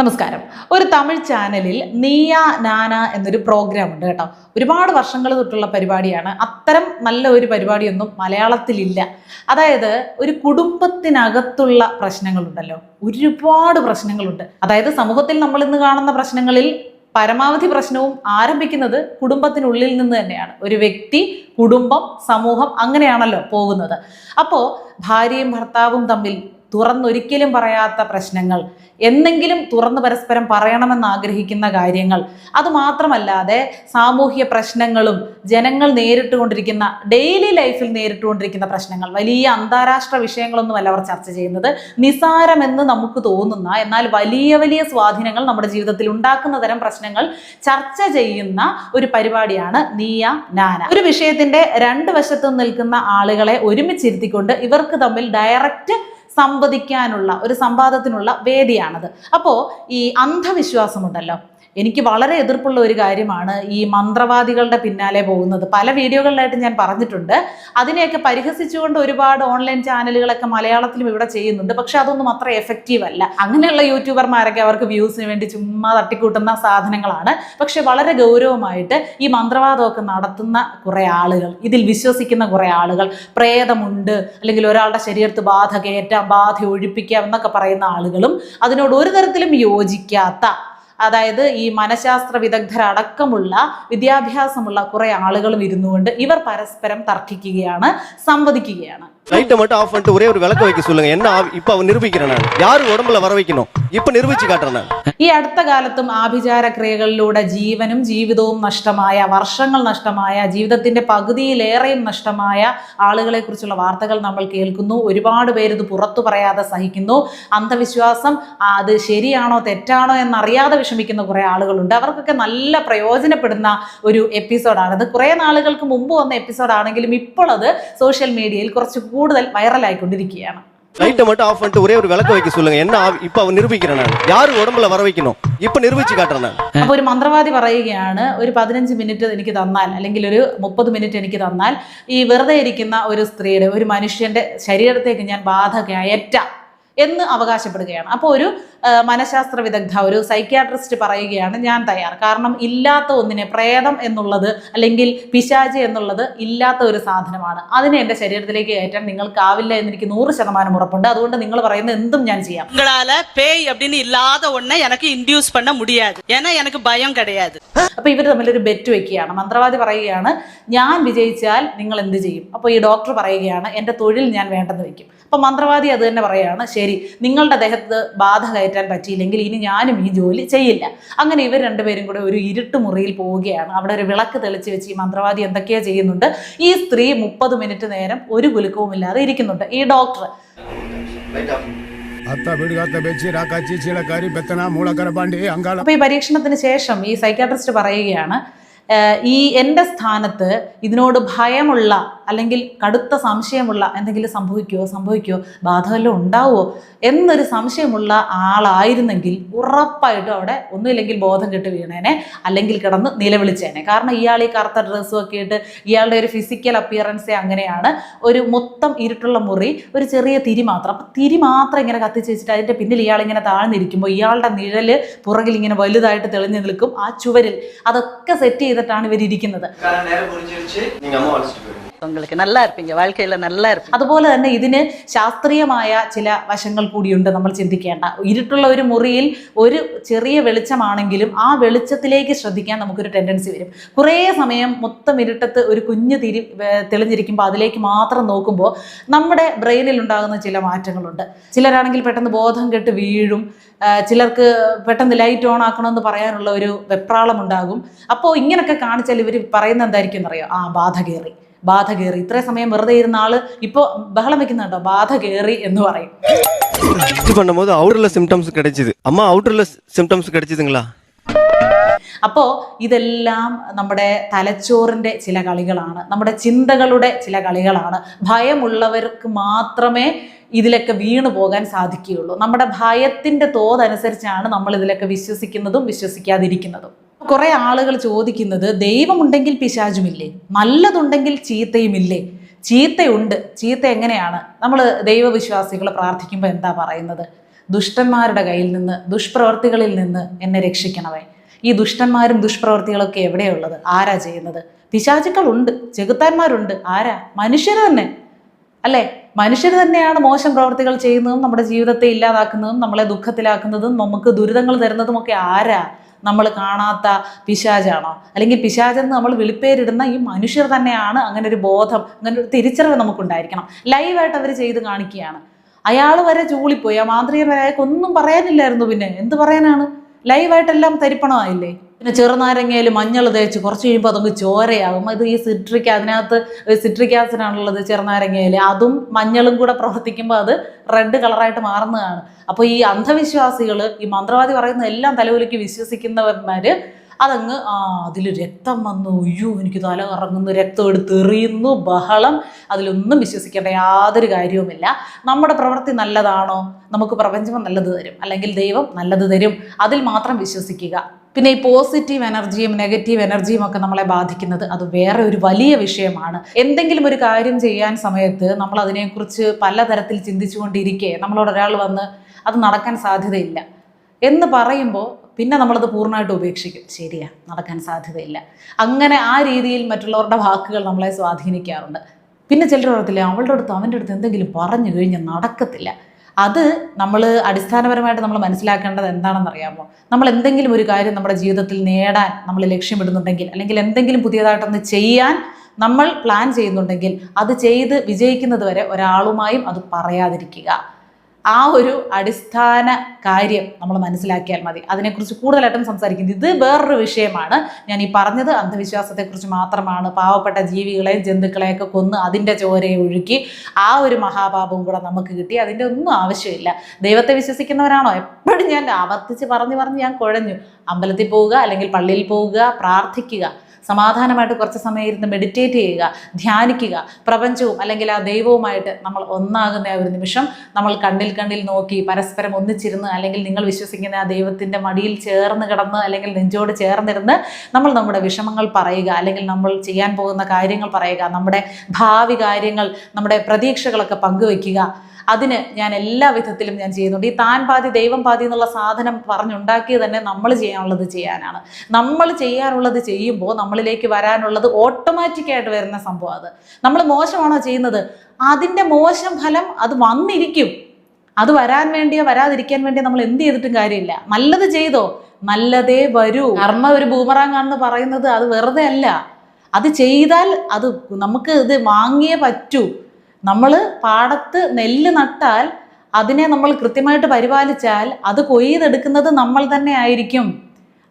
നമസ്കാരം. ഒരു തമിഴ് ചാനലിൽ നീയ നാന എന്നൊരു പ്രോഗ്രാം ഉണ്ട് കേട്ടോ. ഒരുപാട് വർഷങ്ങൾ തൊട്ടുള്ള പരിപാടിയാണ്. അത്തരം നല്ല ഒരു പരിപാടിയൊന്നും മലയാളത്തിലില്ല. അതായത് ഒരു കുടുംബത്തിനകത്തുള്ള പ്രശ്നങ്ങളുണ്ടല്ലോ. ഒരുപാട് പ്രശ്നങ്ങളുണ്ട്. അതായത് സമൂഹത്തിൽ നമ്മൾ ഇന്ന് കാണുന്ന പ്രശ്നങ്ങളിൽ പരമാവധി പ്രശ്നവും ആരംഭിക്കുന്നത് കുടുംബത്തിനുള്ളിൽ നിന്ന് തന്നെയാണ്. ഒരു വ്യക്തി കുടുംബം സമൂഹം അങ്ങനെയാണല്ലോ പോകുന്നത്. അപ്പോൾ ഭാര്യയും ഭർത്താവും തമ്മിൽ തുറന്നൊരിക്കലും പറയാത്ത പ്രശ്നങ്ങൾ. എന്നെങ്കിലും തുറന്ന് പരസ്പരം പറയണമെന്ന് ആഗ്രഹിക്കുന്ന കാര്യങ്ങൾ. അതുമാത്രമല്ലാതെ സാമൂഹ്യ പ്രശ്നങ്ങളും ജനങ്ങൾ നേരിട്ടുകൊണ്ടിരിക്കുന്ന ഡെയിലി ലൈഫിൽ നേരിട്ടുകൊണ്ടിരിക്കുന്ന പ്രശ്നങ്ങൾ വലിയ അന്താരാഷ്ട്ര വിഷയങ്ങളൊന്നുമല്ല അവർ ചർച്ച ചെയ്യുന്നത്. നിസാരമെന്ന് നമുക്ക് തോന്നുന്ന എന്നാൽ വലിയ വലിയ സ്വാധീനങ്ങൾ നമ്മുടെ ജീവിതത്തിൽ ഉണ്ടാക്കുന്ന തരം പ്രശ്നങ്ങൾ ചർച്ച ചെയ്യുന്ന ഒരു പരിപാടിയാണ് നീയ നാന. ഒരു വിഷയത്തിന്റെ രണ്ട് വശത്തും നിൽക്കുന്ന ആളുകളെ ഒരുമിച്ചിരുത്തിക്കൊണ്ട് ഇവർക്ക് തമ്മിൽ ഡയറക്റ്റ് സംവദിക്കാനുള്ള ഒരു സംവാദത്തിനുള്ള വേദിയാണത്. അപ്പോൾ ഈ അന്ധവിശ്വാസമുണ്ടല്ലോ എനിക്ക് വളരെ എതിർപ്പുള്ള ഒരു കാര്യമാണ് ഈ മന്ത്രവാദികളുടെ പിന്നാലെ പോകുന്നത്. പല വീഡിയോകളിലായിട്ട് ഞാൻ പറഞ്ഞിട്ടുണ്ട്. അതിനെയൊക്കെ പരിഹസിച്ചുകൊണ്ട് ഒരുപാട് ഓൺലൈൻ ചാനലുകളൊക്കെ മലയാളത്തിലും ഇവിടെ ചെയ്യുന്നുണ്ട്. പക്ഷെ അതൊന്നും അത്ര എഫക്റ്റീവ് അല്ല. അങ്ങനെയുള്ള യൂട്യൂബർമാരൊക്കെ അവർക്ക് വ്യൂസിന് വേണ്ടി ചുമ്മാ തട്ടിക്കൂട്ടുന്ന സാധനങ്ങളാണ്. പക്ഷെ വളരെ ഗൗരവമായിട്ട് ഈ മന്ത്രവാദമൊക്കെ നടത്തുന്ന കുറേ ആളുകൾ ഇതിൽ വിശ്വസിക്കുന്ന കുറേ ആളുകൾ പ്രേതമുണ്ട് അല്ലെങ്കിൽ ഒരാളുടെ ശരീരത്ത് ബാധ കയറ്റാം ബാധ ഒഴിപ്പിക്കാം എന്നൊക്കെ പറയുന്ന ആളുകളും അതിനോട് ഒരു തരത്തിലും യോജിക്കാത്ത അതായത് ഈ മനഃശാസ്ത്ര വിദഗ്ധരടക്കമുള്ള വിദ്യാഭ്യാസമുള്ള കുറെ ആളുകളും ഇരുന്നുകൊണ്ട് ഇവർ പരസ്പരം തർക്കിക്കുകയാണ് സംവദിക്കുകയാണ്. லைட்டை மட்டும் ஆஃப் பண்ணிட்டு ஒரே ஒரு விளக்க வைக்க சொல்லுங்க என்ன ஆவி- இப்ப அவன் நிரூபிக்கிறேன் நான் யாரு உடம்புல வர வைக்கணும் இப்ப நிரூபிச்சு காட்டுறேன் நான் ഈ അടുത്ത കാലത്തും ആഭിചാര ക്രിയകളിലൂടെ ജീവനും ജീവിതവും നഷ്ടമായ വർഷങ്ങൾ നഷ്ടമായ ജീവിതത്തിന്റെ പകുതിയിലേറെയും നഷ്ടമായ ആളുകളെ കുറിച്ചുള്ള വാർത്തകൾ നമ്മൾ കേൾക്കുന്നു ഒരുപാട് പേര് ഇത് പുറത്തു പറയാതെ സഹിക്കുന്നു അന്ധവിശ്വാസം ആ, അത് ശരിയാണോ തെറ്റാണോ എന്നറിയാതെ വിഷമിക്കുന്ന കുറെ ആളുകളുണ്ട് അവർക്കൊക്കെ നല്ല പ്രയോജനപ്പെടുന്ന ഒരു എപ്പിസോഡാണ് ഇത് കുറെ നാളുകൾക്ക് മുമ്പ് വന്ന എപ്പിസോഡാണെങ്കിലും ഇപ്പോൾ അത് സോഷ്യൽ മീഡിയയിൽ കുറച്ച് കൂടുതൽ വൈറലായിക്കൊണ്ടിരിക്കുകയാണ് லைட்டை மட்டும் ஆஃப் பண்ணிட்டு ஒரே ஒரு விளக்க வைக்க சொல்லுங்க என்ன ஆவி- இப்ப அவன் நிரூபிக்கிறேன் நான் யாரு உடம்புல வர வைக்கணும் இப்ப நிரூபிச்சு காட்டுறேன் நான் അപ്പോൾ ഒരു മന്ത്രവാദി പറയുകയാണ് ഒരു പതിനഞ്ച് മിനിറ്റ് എനിക്ക് തന്നാൽ അല്ലെങ്കിൽ ഒരു മുപ്പത് മിനിറ്റ് എനിക്ക് തന്നാൽ ഈ വെറുതെ ഇരിക്കുന്ന ഒരു സ്ത്രീയുടെ ഒരു മനുഷ്യന്റെ ശരീരത്തേക്ക് ഞാൻ ബാധ കയറ്റാം എന്ന് അവകാശപ്പെടുകയാണ് അപ്പോൾ ഒരു ആ, മനഃശാസ്ത്ര വിദഗ്ധ ഒരു സൈക്യാട്രിസ്റ്റ് പറയുകയാണ് ഞാൻ തയ്യാർ കാരണം ഇല്ലാത്ത ഒന്നിനെ പ്രേതം എന്നുള്ളത് അല്ലെങ്കിൽ പിശാച് എന്നുള്ളത് ഇല്ലാത്ത ഒരു സാധനമാണ് അതിനെ എൻ്റെ ശരീരത്തിലേക്ക് കയറ്റാൻ നിങ്ങൾക്കാവില്ല എന്ന് എനിക്ക് നൂറ് ശതമാനം ഉറപ്പുണ്ട് അതുകൊണ്ട് നിങ്ങൾ പറയുന്ന എന്തും ഞാൻ ചെയ്യാം உங்களால பேய் அப்படின்னு இல்லாத ஒன்றை எனக்கு இன்டியூஸ் பண்ண முடியாது ஏன்னா எனக்கு பயம் கிடையாது അപ്പൊ ഇവർ തമ്മിലൊരു ബെറ്റ് വെക്കുകയാണ് മന്ത്രവാദി പറയുകയാണ് ഞാൻ വിജയിച്ചാൽ നിങ്ങൾ എന്ത് ചെയ്യും അപ്പോൾ ഈ ഡോക്ടർ പറയുകയാണ് എൻ്റെ തൊഴിൽ ഞാൻ വേണ്ടെന്ന് വെക്കും അപ്പം മന്ത്രവാദി അത് തന്നെ പറയുകയാണ് ശരി നിങ്ങളുടെ ദേഹത്ത് ബാധ കയറ്റാൻ പറ്റിയില്ലെങ്കിൽ ഇനി ഞാനും ഈ ജോലി ചെയ്യില്ല. അങ്ങനെ ഇവർ രണ്ടുപേരും കൂടെ ഒരു ഇരുട്ട് മുറിയിൽ പോവുകയാണ്. അവിടെ ഒരു വിളക്ക് തെളിച്ച് വെച്ച് ഈ മന്ത്രവാദി എന്തൊക്കെയാ ചെയ്യുന്നുണ്ട്. ഈ സ്ത്രീ മുപ്പത് മിനിറ്റ് നേരം ഒരു കുലുക്കവും ഇല്ലാതെ ഇരിക്കുന്നുണ്ട്. ഈ ഡോക്ടർ. അപ്പൊ ഈ പരീക്ഷണത്തിന് ശേഷം ഈ സൈക്കാട്രിസ്റ്റ് പറയുകയാണ് ഈ എന്റെ സ്ഥാനത്ത് ഇതിനോട് ഭയമുള്ള അല്ലെങ്കിൽ കടുത്ത സംശയമുള്ള എന്തെങ്കിലും സംഭവിക്കുമോ സംഭവിക്കുമോ ബാധ വല്ലതും ഉണ്ടാവുമോ എന്നൊരു സംശയമുള്ള ആളായിരുന്നെങ്കിൽ ഉറപ്പായിട്ടും അവിടെ ഒന്നുമില്ലെങ്കിൽ ബോധം കെട്ട് വീണേനെ അല്ലെങ്കിൽ കിടന്ന് നിലവിളിച്ചേനെ. കാരണം ഇയാൾ ഈ കറുത്ത ഡ്രസ്സും ഒക്കെ ഇട്ട് ഇയാളുടെ ഒരു ഫിസിക്കൽ അപ്പിയറൻസേ അങ്ങനെയാണ് ഒരു മൊത്തം ഇരുട്ടുള്ള മുറി ഒരു ചെറിയ തിരി മാത്രം. അപ്പം തിരി മാത്രം ഇങ്ങനെ കത്തിച്ച് വെച്ചിട്ട് അതിന്റെ പിന്നിൽ ഇയാളിങ്ങനെ താഴ്ന്നിരിക്കുമ്പോൾ ഇയാളുടെ നിഴൽ പുറകിൽ ഇങ്ങനെ വലുതായിട്ട് തെളിഞ്ഞു നിൽക്കും ആ ചുവരിൽ. അതൊക്കെ സെറ്റ് ചെയ്തിട്ടാണ് ഇവരിയ്ക്കുന്നത് நீங்க அம்மா அழைச்சிட்டு போயிருங்க உங்களுக்கு நல்லா இருப்பீங்க வாழ்க்கையில நல்லா இருப்பீங்க അതുപോലെ തന്നെ ഇതിന് ശാസ്ത്രീയമായ ചില വശങ്ങൾ കൂടിയുണ്ട് നമ്മൾ ചിന്തിക്കേണ്ട ഇരുട്ടുള്ള ഒരു മുറിയിൽ ഒരു ചെറിയ വെളിച്ചമാണെങ്കിലും ആ വെളിച്ചത്തിലേക്ക് ശ്രദ്ധിക്കാൻ നമുക്കൊരു ടെൻഡൻസി വരും കുറേ സമയം മൊത്തം ഇരുട്ടത്ത് ഒരു കുഞ്ഞു തിരി വേ- തെളിഞ്ഞിരിക്കുമ്പോൾ അതിലേക്ക് മാത്രം നോക്കുമ്പോൾ നമ്മുടെ ബ്രെയിനിൽ ഉണ്ടാകുന്ന ചില മാറ്റങ്ങളുണ്ട് ചിലരാണെങ്കിൽ പെട്ടെന്ന് ബോധം കെട്ട് വീഴും ആ, ചിലർക്ക് പെട്ടെന്ന് ലൈറ്റ് ഓൺ ആക്കണമെന്ന് പറയാനുള്ള ഒരു വെപ്രാളം ഉണ്ടാകും അപ്പോൾ ഇങ്ങനൊക്കെ കാണിച്ചാൽ ഇവർ പറയുന്നത് എന്തായിരിക്കും എന്നറിയോ ആ ബാധ കയറി ബാധ കയറി ഇത്രയും സമയം വെറുതെ ഇരുന്ന ആള് ഇപ്പോൾ ബഹളം വെക്കുന്നുണ്ടോ ബാധ കയറി എന്ന് പറയും இது பண்ணும்போது அவுட்டர்ல சிம்டம்ஸ் கிடைச்சது அம்மா அவுட்டர்ல சிம்டம்ஸ் கிடைச்சதுங்களா അപ്പോൾ ഇതെല്ലാം നമ്മുടെ തലച്ചോറിൻ്റെ ചില കളികളാണ് നമ്മുടെ ചിന്തകളുടെ ചില കളികളാണ് ഭയമുള്ളവർക്ക് മാത്രമേ ഇതിലൊക്കെ വീണു പോകാൻ സാധിക്കുകയുള്ളൂ നമ്മുടെ ഭയത്തിൻ്റെ തോതനുസരിച്ചാണ് നമ്മൾ ഇതിലൊക്കെ വിശ്വസിക്കുന്നതും വിശ്വസിക്കാതിരിക്കുന്നതും കുറെ ആളുകൾ ചോദിക്കുന്നത് ദൈവമുണ്ടെങ്കിൽ പിശാചുമില്ലേ? നല്ലതുണ്ടെങ്കിൽ ചീത്തയുമില്ലേ? ചീത്തയുണ്ട്. ചീത്ത എങ്ങനെയാണ്? നമ്മൾ ദൈവവിശ്വാസികൾ പ്രാർത്ഥിക്കുമ്പോൾ എന്താ പറയുന്നത്? ദുഷ്ടന്മാരുടെ കയ്യിൽ നിന്ന് ദുഷ്പ്രവർത്തികളിൽ നിന്ന് എന്നെ രക്ഷിക്കണമേ. ഈ ദുഷ്ടന്മാരും ദുഷ്പ്രവർത്തികളൊക്കെ എവിടെയുള്ളത് ആരാ ചെയ്യുന്നത്? പിശാചുക്കളുണ്ട്. ചെകുത്താന്മാരുണ്ട്. ആരാ? മനുഷ്യർ തന്നെ. അല്ലേ? മനുഷ്യർ തന്നെയാണ് മോശം പ്രവർത്തികൾ ചെയ്യുന്നതും നമ്മുടെ ജീവിതത്തെ ഇല്ലാതാക്കുന്നതും നമ്മളെ ദുഃഖത്തിലാക്കുന്നതും നമുക്ക് ദുരിതങ്ങൾ തരുന്നതും ഒക്കെ ആരാ? നമ്മൾ കാണാത്ത പിശാചാണോ? അല്ലെങ്കിൽ പിശാചെന്ന് നമ്മൾ വിളിപ്പേരിടുന്ന ഈ മനുഷ്യർ തന്നെയാണ് അങ്ങനെ ഒരു ബോധം അങ്ങനെ ഒരു തിരിച്ചറിവ് നമുക്കുണ്ടായിരിക്കണം. ലൈവായിട്ട് അവർ ചെയ്ത് കാണിക്കുകയാണ്. അയാൾ വരെ ചൂളിപ്പോയി. ആ മാന്ത്രികൻ വരെ അയാൾക്ക് ഒന്നും പറയാനില്ലായിരുന്നു പിന്നെ. എന്ത് പറയാനാണ്? ലൈവായിട്ടെല്ലാം തരിപ്പണമായില്ലേ? പിന്നെ ചെറുനാരങ്ങയിൽ മഞ്ഞൾ തേച്ച് കുറച്ച് കഴിയുമ്പോൾ അതങ്ങ് ചോരയാകും. അത് ഈ സിട്രിക് അതിനകത്ത് സിട്രിക് ആസിഡാണുള്ളത് ചെറുനാരങ്ങയിൽ അതും മഞ്ഞളും കൂടെ പ്രവർത്തിക്കുമ്പോൾ അത് റെഡ് കളറായിട്ട് മാറുന്നതാണ്. അപ്പോൾ ഈ അന്ധവിശ്വാസികൾ ഈ മന്ത്രവാദി പറയുന്ന എല്ലാം തലവിലേക്ക് വിശ്വസിക്കുന്നവന്മാർ അതങ്ങ് ആ അതിൽ രക്തം വന്നു. അയ്യോ എനിക്ക് തല കറങ്ങുന്നു. രക്തം എടുത്ത് എറിയുന്നു. ബഹളം. അതിലൊന്നും വിശ്വസിക്കേണ്ട യാതൊരു കാര്യവുമില്ല. നമ്മുടെ പ്രവൃത്തി നല്ലതാണോ? നമുക്ക് പ്രപഞ്ചം നല്ലത് തരും. അല്ലെങ്കിൽ ദൈവം നല്ലത് തരും. അതിൽ മാത്രം വിശ്വസിക്കുക. പിന്നെ ഈ പോസിറ്റീവ് എനർജിയും നെഗറ്റീവ് എനർജിയും ഒക്കെ നമ്മളെ ബാധിക്കുന്നത് അത് വേറെ ഒരു വലിയ വിഷയമാണ്. എന്തെങ്കിലും ഒരു കാര്യം ചെയ്യാൻ സമയത്ത് നമ്മൾ അതിനെക്കുറിച്ച് പലതരത്തിൽ ചിന്തിച്ചുകൊണ്ടിരിക്കെ നമ്മളോട് ഒരാൾ വന്ന് അത് നടക്കാൻ സാധ്യതയില്ല എന്ന് പറയുമ്പോൾ പിന്നെ നമ്മളത് പൂർണമായിട്ട് ഉപേക്ഷിക്കും. ശരിയാ നടക്കാൻ സാധ്യതയില്ല. അങ്ങനെ ആ രീതിയിൽ മറ്റുള്ളവരുടെ വാക്കുകൾ നമ്മളെ സ്വാധീനിക്കാറുണ്ട്. പിന്നെ ചിലർ പറയത്തില്ല അവളുടെ അടുത്ത് അവന്റെ അടുത്ത് എന്തെങ്കിലും പറഞ്ഞു കഴിഞ്ഞാൽ നടക്കത്തില്ല. അത് നമ്മൾ അടിസ്ഥാനപരമായിട്ട് നമ്മൾ മനസ്സിലാക്കേണ്ടത് എന്താണെന്ന് അറിയാമോ നമ്മൾ എന്തെങ്കിലും ഒരു കാര്യം നമ്മുടെ ജീവിതത്തിൽ നേടാൻ നമ്മൾ ലക്ഷ്യമിടുന്നുണ്ടെങ്കിൽ അല്ലെങ്കിൽ എന്തെങ്കിലും പുതിയതായിട്ടൊന്ന് ചെയ്യാൻ നമ്മൾ പ്ലാൻ ചെയ്യുന്നുണ്ടെങ്കിൽ അത് ചെയ്ത് വിജയിക്കുന്നത് വരെ ഒരാളുമായും അത് പറയാതിരിക്കുക. ആ ഒരു അടിസ്ഥാന കാര്യം നമ്മൾ മനസ്സിലാക്കിയാൽ മതി. അതിനെക്കുറിച്ച് കൂടുതലായിട്ടും സംസാരിക്കുന്നത് ഇത് വേറൊരു വിഷയമാണ്. ഞാൻ ഈ പറഞ്ഞത് അന്ധവിശ്വാസത്തെക്കുറിച്ച് മാത്രമാണ്. പാവപ്പെട്ട ജീവികളെ ജന്തുക്കളെയൊക്കെ കൊന്ന് അതിന്റെ ചോരയെ ഒഴുക്കി ആ ഒരു മഹാപാപവും കൂടെ നമുക്ക് കിട്ടി. അതിന്റെ ഒന്നും ആവശ്യമില്ല. ദൈവത്തെ വിശ്വസിക്കുന്നവരാണോ? എപ്പോഴും ഞാൻ ആവർത്തിച്ച് പറഞ്ഞ് പറഞ്ഞ് ഞാൻ കുഴഞ്ഞു. അമ്പലത്തിൽ പോവുക അല്ലെങ്കിൽ പള്ളിയിൽ പോവുക പ്രാർത്ഥിക്കുക. സമാധാനമായിട്ട് കുറച്ച് സമയം ഇരുന്ന് മെഡിറ്റേറ്റ് ചെയ്യുക ധ്യാനിക്കുക പ്രപഞ്ചവും അല്ലെങ്കിൽ ആ ദൈവവുമായിട്ട് നമ്മൾ ഒന്നാകുന്ന ആ ഒരു നിമിഷം നമ്മൾ കണ്ണിൽ കണ്ണിൽ നോക്കി പരസ്പരം ഒന്നിച്ചിരുന്ന് അല്ലെങ്കിൽ നിങ്ങൾ വിശ്വസിക്കുന്ന ആ ദൈവത്തിന്റെ മടിയിൽ ചേർന്ന് കിടന്ന് അല്ലെങ്കിൽ നെഞ്ചോട് ചേർന്നിരുന്ന് നമ്മൾ നമ്മുടെ വിഷമങ്ങൾ പറയുക അല്ലെങ്കിൽ നമ്മൾ ചെയ്യാൻ പോകുന്ന കാര്യങ്ങൾ പറയുക നമ്മുടെ ഭാവി കാര്യങ്ങൾ നമ്മുടെ പ്രതീക്ഷകളൊക്കെ പങ്കുവെക്കുക. അതിന് ഞാൻ എല്ലാ വിധത്തിലും ഞാൻ ചെയ്യുന്നുണ്ട്. ഈ താൻ പാതി ദൈവം പാതി എന്നുള്ള സാധനം പറഞ്ഞുണ്ടാക്കി തന്നെ നമ്മൾ ചെയ്യാനുള്ളത് ചെയ്യാനാണ്. നമ്മൾ ചെയ്യാനുള്ളത് ചെയ്യുമ്പോൾ നമ്മളിലേക്ക് വരാനുള്ളത് ഓട്ടോമാറ്റിക്കായിട്ട് വരുന്ന സംഭവം അത്. നമ്മൾ മോശമാണോ ചെയ്യുന്നത്? അതിന്റെ മോശം ഫലം അത് വന്നിരിക്കും. അത് വരാൻ വേണ്ടിയോ വരാതിരിക്കാൻ വേണ്ടിയോ നമ്മൾ എന്ത് ചെയ്തിട്ടും കാര്യമില്ല. നല്ലത് ചെയ്തോ? നല്ലതേ വരൂ. കർമ്മ ഒരു ബൂമറാങ് ആണെന്ന് പറയുന്നത് അത് വെറുതെ അല്ല. അത് ചെയ്താൽ അത് നമുക്ക് ഇത് വാങ്ങിയേ പറ്റൂ. നമ്മൾ പാടത്ത് നെല്ല് നട്ടാൽ അതിനെ നമ്മൾ കൃത്യമായിട്ട് പരിപാലിച്ചാൽ അത് കൊയ്തെടുക്കുന്നത് നമ്മൾ തന്നെ ആയിരിക്കും.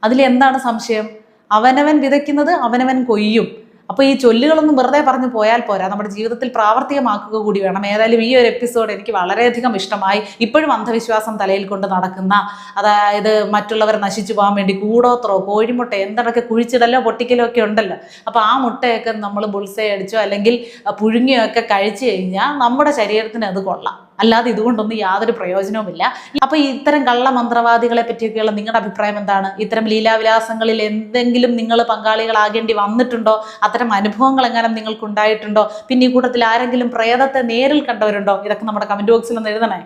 അതിൽ എന്താണ് സംശയം? അവനവൻ വിതയ്ക്കുന്നത് അവനവൻ കൊയ്യും. അപ്പോൾ ഈ ചൊല്ലുകളൊന്നും വെറുതെ പറഞ്ഞു പോയാൽ പോരാ. നമ്മുടെ ജീവിതത്തിൽ പ്രാവർത്തികമാക്കുക കൂടി വേണം. ഏതായാലും ഈ ഒരു എപ്പിസോഡ് എനിക്ക് വളരെയധികം ഇഷ്ടമായി. ഇപ്പോഴും അന്ധവിശ്വാസം തലയിൽ കൊണ്ട് നടക്കുന്ന അതായത് മറ്റുള്ളവരെ നശിച്ചു പോകാൻ വേണ്ടി കൂടോത്രോ കോഴിമുട്ട എന്തൊക്കെ കുഴിച്ചിടലോ പൊട്ടിക്കലോ ഒക്കെ ഉണ്ടല്ലോ. അപ്പോൾ ആ മുട്ടയൊക്കെ നമ്മൾ ബുൾസേ അടിച്ചോ അല്ലെങ്കിൽ പുഴുങ്ങിയോ ഒക്കെ കഴിച്ചു കഴിഞ്ഞാൽ നമ്മുടെ ശരീരത്തിന് അത് കൊള്ളാം. അല്ലാതെ ഇതുകൊണ്ടൊന്നും യാതൊരു പ്രയോജനവുമില്ല. അപ്പോൾ ഇത്തരം കള്ളമന്ത്രവാദികളെ പറ്റിയൊക്കെയുള്ള നിങ്ങളുടെ അഭിപ്രായം എന്താണ്? ഇത്തരം ലീലാവിലാസങ്ങളിൽ എന്തെങ്കിലും നിങ്ങൾ പങ്കാളികളാകേണ്ടി വന്നിട്ടുണ്ടോ? അത്തരം അനുഭവങ്ങൾ എങ്ങാനും നിങ്ങൾക്ക് ഉണ്ടായിട്ടുണ്ടോ പിന്നെ ഈ കൂട്ടത്തിൽ ആരെങ്കിലും പ്രേതത്തെ നേരിൽ കണ്ടവരുണ്ടോ? ഇതൊക്കെ നമ്മുടെ കമന്റ് ബോക്സിൽ ഒന്ന് എഴുതണേ.